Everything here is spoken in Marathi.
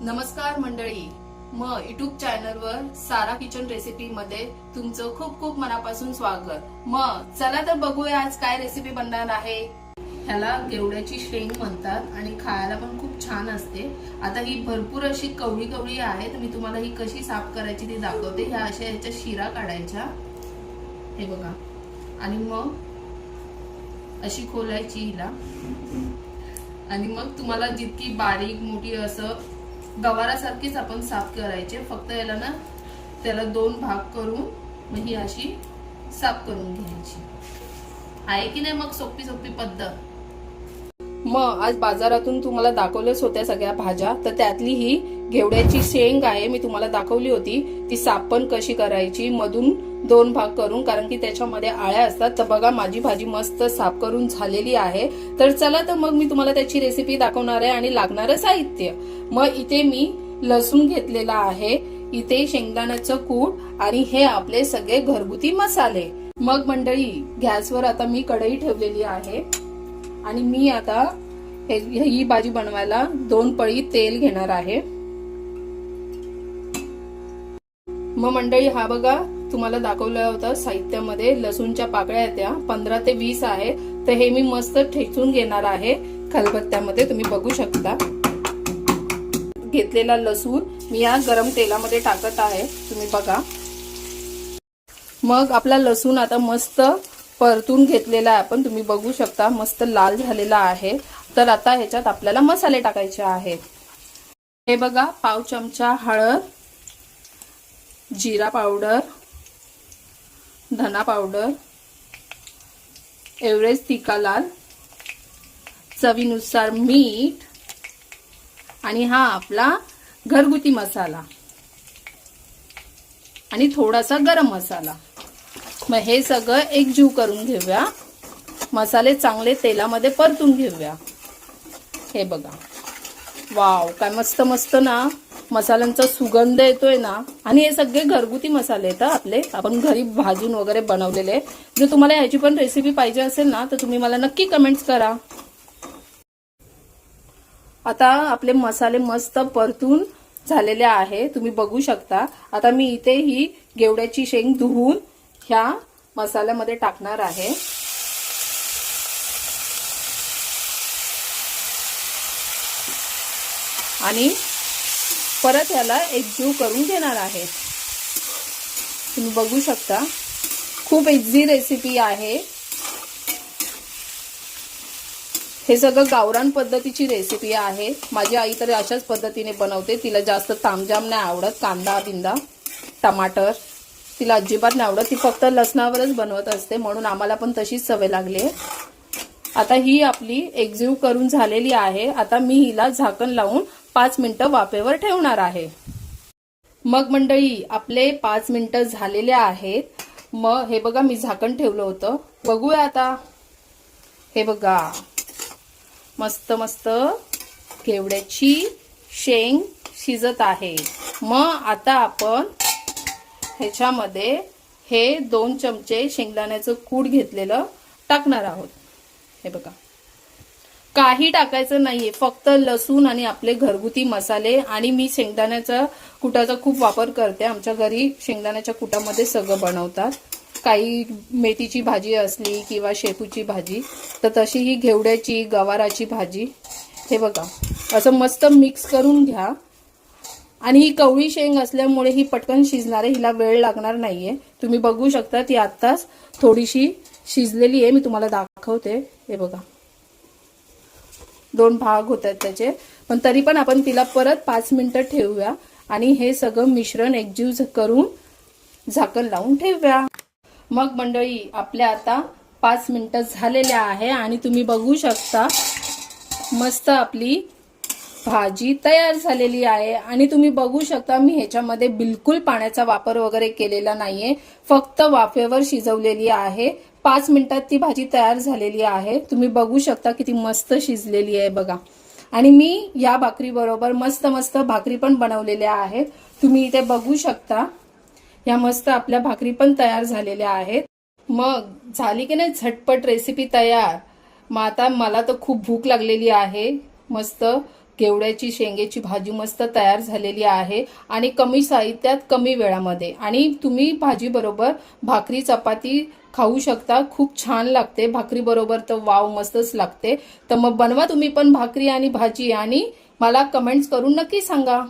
नमस्कार मंडळी. मग युट्यूब चॅनलवर सारा किचन रेसिपी मध्ये तुमचं खूप खूप मनापासून स्वागत. मग चला तर बघूया आज काय रेसिपी बनणार आहे. ह्याला गेवड्याची शेंग म्हणतात आणि खायला पण खूप छान असते. आता ही भरपूर अशी कवळी कवळी आहे तर मी तुम्हाला ही कशी साफ करायची ती दाखवते. ह्या अशा ह्याच्या शिरा काढायच्या. हे बघा. आणि मग अशी खोलायची हिला. आणि मग तुम्हाला जितकी बारीक मोठी असं गवारासारखीच आपण साफ करायचे. फक्त याला ना त्याला दोन भाग करून मग ही अशी साफ करून घ्यायची. आहे की नाही मग सोपी सोपी पद्धत? मग आज बाजारातून तुम्हाला दाखवल्याच होत्या सगळ्या भाज्या. तर त्यातली ही घेवड्याची शेंग आहे मी तुम्हाला दाखवली होती. ती साफ पण कशी करायची मधून दोन भाग करून कारण की त्याच्यामध्ये आळ्या असतात. तर बघा माझी भाजी मस्त साफ करून झालेली आहे. तर चला तर मग मी तुम्हाला त्याची रेसिपी दाखवणार आहे आणि लागणारं साहित्य. मग इथे मी लसूण घेतलेला आहे. इथे शेंगदाण्याचं कूट आणि हे आपले सगळे घरगुती मसाले. मग मंडळी गॅसवर आता मी कढई ठेवलेली आहे. आणि मी आता हे- ही भाजी बनवायला दोन पळी तेल घेणार आहे. मग मंडळी हा बघा तुम्हाला दाखवलं होतं साहित्यामध्ये लसूणच्या पाकळ्या त्या पंधरा ते वीस आहे. तर हे मी मस्त ठेचून घेणार आहे. खलबत्त्यामध्ये तुम्ही बघू शकता. घेतलेला लसूण मी या गरम तेलामध्ये टाकत आहे. तुम्ही बघा. मग आपला लसूण आता मस्त परतून घेतलेला आहे आपण. तुम्ही बघू शकता मस्त लाल झालेला आहे. तर आता ह्याच्यात आपल्याला मसाले टाकायचे आहेत हे बघा पाव चमचा हळद जिरा पावडर धना पावडर एव्हरेस्ट तिखा लाल चवीनुसार मीठ आणि हा आपला घरगुती मसाला आणि थोडासा गरम मसाला. मग हे सगळं एकजीव करून घेऊया. मसाले चांगले तेलामध्ये परतून घेऊया. हे बघा. वाव काय मस्त मस्त ना. मसाल्यांचा सुगंध येतोय ना आणि हे सगळे घरगुती मसाले आहेत आपले. आपण घरी भाजून वगैरे बनवलेले जर तुम्हाला याची पण रेसिपी पाहिजे असेल ना तर तुम्ही मला नक्की कमेंट्स करा. आता आपले मसाले मस्त परतून झालेले आहे. तुम्ही बघू शकता. आता मी इथे ही गेवड्याची शेंग धुवून ह्या मसाल्यामध्ये टाकणार आहे. आणि परत याला एकजीव करून घेणार आहे. तुम्ही बघू शकता. खूप इझी रेसिपी आहे. हे सगळं गावरान पद्धतीची रेसिपी आहे. माझी आई तर अशाच पद्धतीने बनवते. तिला जास्त तामजाम नाही आवडत. कांदा बिंदा टमाटर. तिला अजिबात नाही आवडत. ती फक्त लसणावरच बनवत असते. म्हणून आम्हाला पण तशीच सवय लागली आहे. आता ही आपली एकजीव करून झालेली आहे. आता मी हिला झाकण लावून पाच मिनिटं वाफेवर ठेवणार आहे. मग मंडळी आपले पाच मिनिटं झालेले आहेत. मग हे बघा मी झाकण ठेवलं होतं. बघूया आता. हे बघा. मस्त मस्त केवड्याची शेंग शिजत आहे. मग आता आपण ह्याच्यामध्ये हे दोन चमचे शेंगदाण्याचं कूड घेतलेलं टाकणार आहोत. हे बघा. काही टाकायचं नाहीये. फक्त लसूण आणि आपले घरगुती मसाले आणि मी शेंगदाण्याचा कुटाचा खूप वापर करते. आमच्या घरी शेंगदाण्याच्या कुटामध्ये सगळं बनवतात. काही मेथीची भाजी असली किंवा शेपूची भाजी तर तशी ही घेवड्याची गवाराची भाजी. हे बघा असं मस्त मिक्स करून घ्या. आणि ही कवळी शेंग असल्यामुळे ही पटकन शिजणार आहे हिला वेळ लागणार नाहीये. तुम्ही बघू शकता ती आत्ताच थोडीशी शिजलेली आहे. मी तुम्हाला दाखवते. हे बघा. दोन भाग होतात त्याचे. पण तरी पण आपण तिला परत पाच मिनिटं ठेवूया आणि हे सगळं मिश्रण एकजीव करून झाकण लावून ठेवूया. मग मंडळी आपल्या आता पाच मिनिटं झालेल्या आहे आणि तुम्ही बघू शकता मस्त आपली भाजी तयार झालेली आहे. आणि तुम्ही बघू शकता मी ह्याच्यामध्ये बिलकुल पाण्याचा वापर वगैरे केलेला नाहीये. फक्त वाफेवर शिजवलेली आहे. पाच मिनिटात ती भाजी तयार झालेली आहे. तुम्ही बघू शकता किती मस्त शिजलेली आहे बघा. आणि मी या भाकरीबरोबर मस्त मस्त भाकरी पण बनवलेल्या आहेत. तुम्ही इथे बघू शकता. या मस्त आपल्या भाकरी पण तयार झालेल्या आहेत. मग झाली की नाही झटपट रेसिपी तयार? मग आता मला तर खूप भूक लागलेली आहे. मस्त घेवड्याची शेंगेची भाजी मस्त तयार झालेली आहे आणि कमी साहित्यात कमी वेळामध्ये. आणि तुम्ही भाजी बरोबर भाकरी चपाती खाऊ शकता. खूप छान लागते. भाकरी बरोबर तर वाव मस्तच लागते. तर मग बनवा तुम्ही पण भाकरी आणि भाजी आणि मला कमेंट्स करून नक्की सांगा.